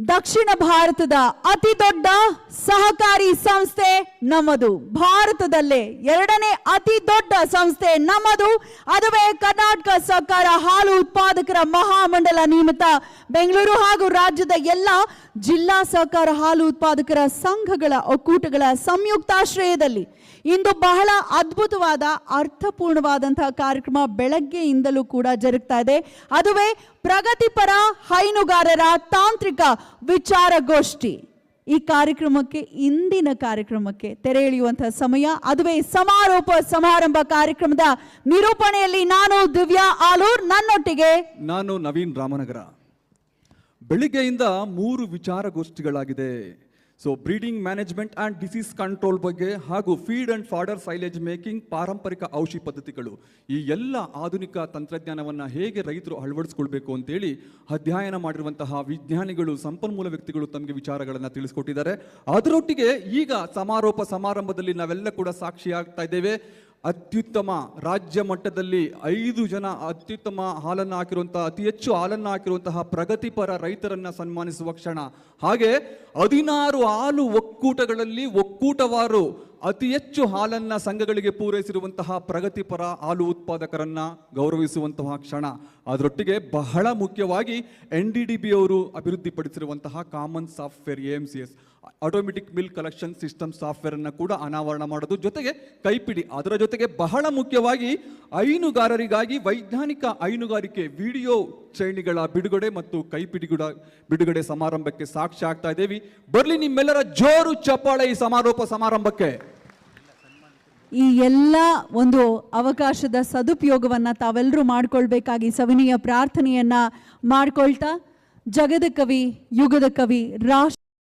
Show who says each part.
Speaker 1: ದಕ್ಷಿಣ ಭಾರತದ ಅತಿ ದೊಡ್ಡ ಸಹಕಾರಿ ಸಂಸ್ಥೆ ನಮ್ಮದು. ಭಾರತದಲ್ಲೇ ಎರಡನೇ ಅತಿ ದೊಡ್ಡ ಸಂಸ್ಥೆ ನಮ್ಮದು. ಅದುವೇ ಕರ್ನಾಟಕ ಸಹಕಾರ ಹಾಲು ಉತ್ಪಾದಕರ ಮಹಾಮಂಡಲ ನಿಯಮಿತ ಬೆಂಗಳೂರು ಹಾಗೂ ರಾಜ್ಯದ ಎಲ್ಲ ಜಿಲ್ಲಾ ಸಹಕಾರ ಹಾಲು ಉತ್ಪಾದಕರ ಸಂಘಗಳ ಒಕ್ಕೂಟಗಳ ಸಂಯುಕ್ತಾಶ್ರಯದಲ್ಲಿ ಇಂದು ಬಹಳ ಅದ್ಭುತವಾದ, ಅರ್ಥಪೂರ್ಣವಾದಂತಹ ಕಾರ್ಯಕ್ರಮ ಬೆಳಗ್ಗೆಯಿಂದಲೂ ಕೂಡ ಜರುಗ್ತಾ ಇದೆ. ಅದುವೇ ಪ್ರಗತಿಪರ ಹೈನುಗಾರರ ತಾಂತ್ರಿಕ ವಿಚಾರಗೋಷ್ಠಿ. ಈ ಕಾರ್ಯಕ್ರಮಕ್ಕೆ, ಇಂದಿನ ಕಾರ್ಯಕ್ರಮಕ್ಕೆ ತೆರೆ ಎಳೆಯುವಂತಹ ಸಮಯ. ಅದುವೇ ಸಮಾರೋಪ ಸಮಾರಂಭ ಕಾರ್ಯಕ್ರಮದ ನಿರೂಪಣೆಯಲ್ಲಿ ನಾನು ದಿವ್ಯಾ ಆಲೂರ್, ನನ್ನೊಟ್ಟಿಗೆ
Speaker 2: ನಾನು ನವೀನ್ ರಾಮನಗರ. ಬೆಳಿಗ್ಗೆಯಿಂದ ಮೂರು ವಿಚಾರಗೋಷ್ಠಿಗಳಾಗಿದೆ. So breeding management and disease control ಬಗ್ಗೆ ಹಾಗೂ feed and fodder silage making ಪಾರಂಪರಿಕ ಔಷಧಿ ಪದ್ಧತಿಗಳು. ಈ ಎಲ್ಲ ಆಧುನಿಕ ತಂತ್ರಜ್ಞಾನವನ್ನು ಹೇಗೆ ರೈತರು ಅಳವಡಿಸ್ಕೊಳ್ಬೇಕು ಅಂತೇಳಿ ಅಧ್ಯಯನ ಮಾಡಿರುವಂತಹ ವಿಜ್ಞಾನಿಗಳು, ಸಂಪನ್ಮೂಲ ವ್ಯಕ್ತಿಗಳು ತಮಗೆ ವಿಚಾರಗಳನ್ನು ತಿಳಿಸ್ಕೊಟ್ಟಿದ್ದಾರೆ. ಅದರೊಟ್ಟಿಗೆ ಈಗ ಸಮಾರೋಪ ಸಮಾರಂಭದಲ್ಲಿ ನಾವೆಲ್ಲ ಕೂಡ ಸಾಕ್ಷಿಯಾಗ್ತಾ ಇದ್ದೇವೆ. ಅತ್ಯುತ್ತಮ ರಾಜ್ಯ ಮಟ್ಟದಲ್ಲಿ ಐದು ಜನ ಅತ್ಯುತ್ತಮ ಹಾಲನ್ನು ಹಾಕಿರುವಂತಹ, ಅತಿ ಹೆಚ್ಚು ಹಾಲನ್ನು ಹಾಕಿರುವಂತಹ ಪ್ರಗತಿಪರ ರೈತರನ್ನ ಸನ್ಮಾನಿಸುವ ಕ್ಷಣ. ಹಾಗೆ ಹದಿನಾರು ಹಾಲು ಒಕ್ಕೂಟಗಳಲ್ಲಿ ಒಕ್ಕೂಟವಾರು ಅತಿ ಹೆಚ್ಚು ಹಾಲನ್ನ ಸಂಘಗಳಿಗೆ ಪೂರೈಸಿರುವಂತಹ ಪ್ರಗತಿಪರ ಹಾಲು ಉತ್ಪಾದಕರನ್ನ ಗೌರವಿಸುವಂತಹ ಕ್ಷಣ. ಅದರೊಟ್ಟಿಗೆ ಬಹಳ ಮುಖ್ಯವಾಗಿ ಎನ್ ಡಿ ಡಿ ಬಿ ಅವರು ಅಭಿವೃದ್ಧಿಪಡಿಸಿರುವಂತಹ common software A M C S automatic milk collection system software ಅನ್ನು ಕೂಡ ಅನಾವರಣ ಮಾಡೋದು ಜೊತೆಗೆ ಕೈಪಿಡಿ. ಅದರ ಜೊತೆಗೆ ಬಹಳ ಮುಖ್ಯವಾಗಿ ಹೈನುಗಾರರಿಗಾಗಿ ವೈಜ್ಞಾನಿಕ ಹೈನುಗಾರಿಕೆ ವಿಡಿಯೋ ಶ್ರೇಣಿಗಳ ಬಿಡುಗಡೆ ಮತ್ತು ಕೈಪಿಡಿಗಳ ಬಿಡುಗಡೆ ಸಮಾರಂಭಕ್ಕೆ ಸಾಕ್ಷಿ ಆಗ್ತಾ ಇದ್ದೇವೆ ಬರ್ಲಿ ನಿಮ್ಮೆಲ್ಲರ ಜೋರು ಚಪ್ಪಾಳೆ ಈ ಸಮಾರೋಪ ಸಮಾರಂಭಕ್ಕೆ.
Speaker 1: ಈ ಎಲ್ಲ ಒಂದು ಅವಕಾಶದ ಸದುಪಯೋಗವನ್ನ ತಾವೆಲ್ಲರೂ ಮಾಡ್ಕೊಳ್ಬೇಕಾಗಿ ಸವಿನೀಯ ಪ್ರಾರ್ಥನೆಯನ್ನ ಮಾಡ್ಕೊಳ್ತಾ, ಜಗದ ಕವಿ, ಯುಗದ ಕವಿ, ರಾಷ್ಟ್ರ